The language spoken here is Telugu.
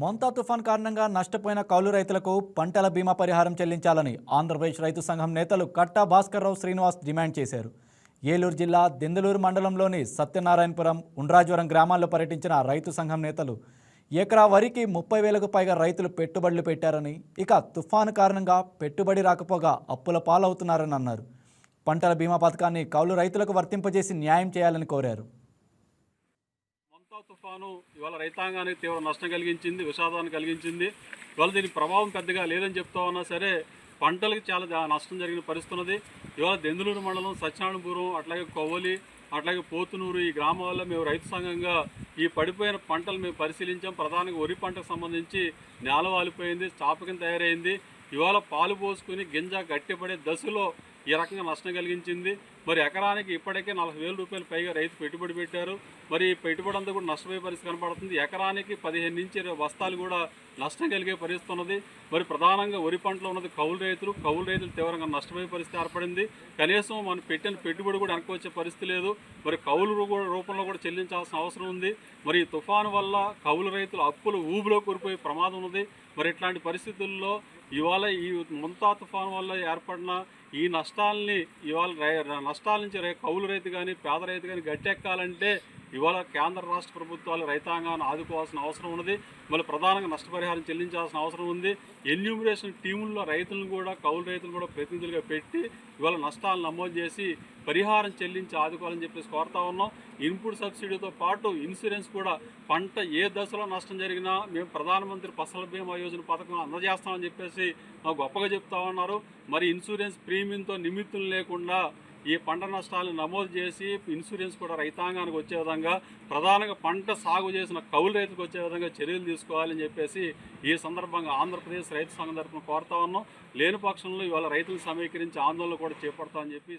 మొంతా తుఫాన్ కారణంగా నష్టపోయిన కౌలు రైతులకు పంటల బీమా పరిహారం చెల్లించాలని ఆంధ్రప్రదేశ్ రైతు సంఘం నేతలు కట్టా భాస్కర్రావు శ్రీనివాస్ డిమాండ్ చేశారు. ఏలూరు జిల్లా దెందులూరు మండలంలోని సత్యనారాయణపురం ఉండ్రాజవరం గ్రామాల్లో పర్యటించిన రైతు సంఘం నేతలు ఎకరా వరికి ముప్పై వేలకు పైగా రైతులు పెట్టుబడులు పెట్టారని ఇక తుఫాను కారణంగా పెట్టుబడి రాకపోగా అప్పుల పాలవుతున్నారని అన్నారు. పంటల బీమా పథకాన్ని కౌలు రైతులకు వర్తింపజేసి న్యాయం చేయాలని కోరారు. మొంతా తుఫాను ఇవాళ రైతాంగానికి తీవ్ర నష్టం కలిగించింది విషాదాన్ని కలిగించింది. ఇవాళ దీని ప్రభావం పెద్దగా లేదని చెప్తా ఉన్నా సరే పంటలకు చాలా నష్టం జరిగిన పరిస్థితున్నది. ఇవాళ దెందులూరు మండలం సత్యనారాయణపురం అట్లాగే కొవ్వలి అట్లాగే పోతునూరు ఈ గ్రామాల్లో మేము రైతు సంఘంగా ఈ పడిపోయిన పంటలు మేము పరిశీలించాం. ప్రధానంగా వరి పంటకు సంబంధించి నేల వాలిపోయింది చాపకం తయారైంది. ఇవాళ పాలు పోసుకుని గింజ గట్టిపడే దశలో ఈ రకంగా నష్టం కలిగించింది. మరి ఎకరానికి ఇప్పటికే నలభై వేల రూపాయలు పైగా రైతు పెట్టుబడి పెట్టారు. మరి ఈ పెట్టుబడి అంతా కూడా నష్టపోయే పరిస్థితి కనపడుతుంది. ఎకరానికి పదిహేను నుంచి ఇరవై బస్తాలు కూడా నష్టం కలిగే పరిస్థితి ఉన్నది. మరి ప్రధానంగా వరి పంటలో ఉన్నది కౌలు రైతులు. కౌలు రైతులు తీవ్రంగా నష్టపోయే పరిస్థితి ఏర్పడింది. కనీసం మనం పెట్టిన పెట్టుబడి కూడా వెనక్కి వచ్చే పరిస్థితి లేదు. మరి కౌలు రూపంలో కూడా చెల్లించాల్సిన అవసరం ఉంది. మరి ఈ తుఫాను వల్ల కౌలు రైతులు అప్పులు ఊబిలో కూరిపోయే ప్రమాదం ఉన్నది. మరి ఇట్లాంటి పరిస్థితుల్లో ఇవాళ ఈ ముంతా తుఫాను వల్ల ఏర్పడిన ఈ నష్టాలని ఇవాళ రై- కష్టాల నుంచి కౌలు రైతు కానీ పేద రైతు కానీ గట్టెక్కాలంటే ఇవాళ కేంద్ర రాష్ట్ర ప్రభుత్వాలు రైతాంగాన్ని ఆదుకోవాల్సిన అవసరం ఉన్నది. మళ్ళీ ప్రధానంగా నష్టపరిహారం చెల్లించాల్సిన అవసరం ఉంది. ఎన్యూమరేషన్ టీముల్లో రైతులను కూడా కౌలు రైతులు కూడా ప్రతినిధులుగా పెట్టి ఇవాళ నష్టాలు నమోదు చేసి పరిహారం చెల్లించి ఆదుకోవాలని చెప్పేసి కోరుతా ఉన్నాం. ఇన్పుట్ సబ్సిడీతో పాటు ఇన్సూరెన్స్ కూడా పంట ఏ దశలో నష్టం జరిగినా మేము ప్రధానమంత్రి ఫసల్ బీమా యోజన పథకం అందజేస్తామని చెప్పేసి మాకు గొప్పగా చెప్తా ఉన్నారు. మరి ఇన్సూరెన్స్ ప్రీమియంతో నిమిత్తం లేకుండా ఈ పంట నష్టాలను నమోదు చేసి ఇన్సూరెన్స్ కూడా రైతాంగానికి వచ్చే విధంగా ప్రధానంగా పంట సాగు చేసిన కౌలు రైతులకు వచ్చే విధంగా చర్యలు తీసుకోవాలని చెప్పేసి ఈ సందర్భంగా ఆంధ్రప్రదేశ్ రైతు సంఘం తరఫున కోరుతా ఉన్నాం. లేని పక్షంలో ఇవాళ రైతులు సమీకరించి ఆందోళన కూడా చేపడతామని చెప్పి